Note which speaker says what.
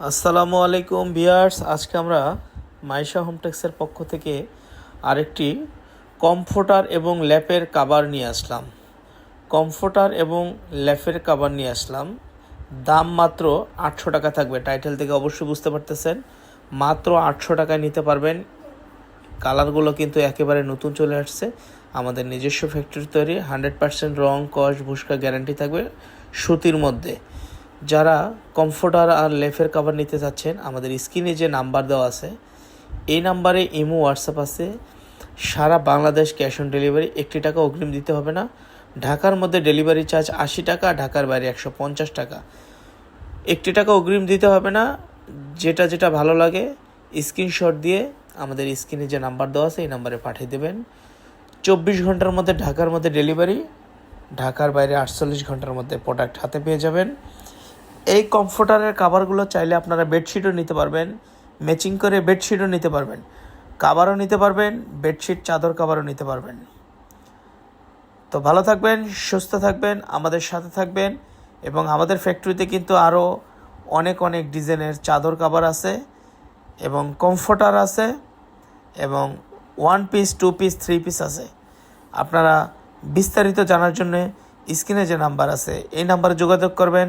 Speaker 1: আসসালামু আলাইকুম বিয়ার্স আজকে আমরা মাইশা হোমটেক্সের পক্ষ থেকে আরেকটি কমফোর্টার এবং ল্যাপের কাবার নিয়ে আসলাম। কমফোর্টার এবং ল্যাপের কাবার নিয়ে আসলাম। দাম মাত্র আটশো টাকা থাকবে। টাইটেল থেকে অবশ্যই বুঝতে পারতেছেন। মাত্র আটশো টাকায় নিতে পারবেন। কালারগুলো কিন্তু একেবারে নতুন চলে আসছে। আমাদের নিজস্ব ফ্যাক্টরি তৈরি। হান্ড্রেড পার্সেন্ট রং, কস, ভুসকা গ্যারান্টি থাকবে সুতির মধ্যে। যারা কমফোর্টার আর লেফের কাভার নিতে চাচ্ছেন, আমাদের স্ক্রিনে যে নাম্বার দেওয়া আছে, এই নাম্বারে ইমো, হোয়াটসঅ্যাপ আছে। সারা বাংলাদেশ ক্যাশ অন ডেলিভারি একটি টাকা অগ্রিম দিতে হবে না। ঢাকার মধ্যে ডেলিভারি চার্জ আশি টাকা, ঢাকার বাইরে একশো পঞ্চাশ টাকা। একটি টাকা অগ্রিম দিতে হবে না। যেটা যেটা ভালো লাগে স্ক্রিনশট দিয়ে আমাদের স্ক্রিনে যে নাম্বার দেওয়া আছে, এই নাম্বারে পাঠিয়ে দেবেন। চব্বিশ ঘণ্টার মধ্যে ঢাকার মধ্যে ডেলিভারি ঢাকার বাইরে আটচল্লিশ ঘণ্টার মধ্যে প্রোডাক্ট হাতে পেয়ে যাবেন। এই কমফোর্টারের কাভারগুলো চাইলে আপনারা বেডশিটও নিতে পারবেন ম্যাচিং করে বেডশিটও নিতে পারবেন। কাভারও নিতে পারবেন বেডশিট চাদর কাভারও নিতে পারবেন। তো ভালো থাকবেন, সুস্থ থাকবেন, আমাদের সাথে থাকবেন এবং আমাদের ফ্যাক্টরিতে কিন্তু আরও অনেক অনেক ডিজাইনের চাদর কাভার আছে এবং কমফোর্টার আছে এবং one piece two piece three piece আছে। আপনারা বিস্তারিত জানার জন্য স্ক্রিনে যে নাম্বার আছে, এই নাম্বারে যোগাযোগ করবেন।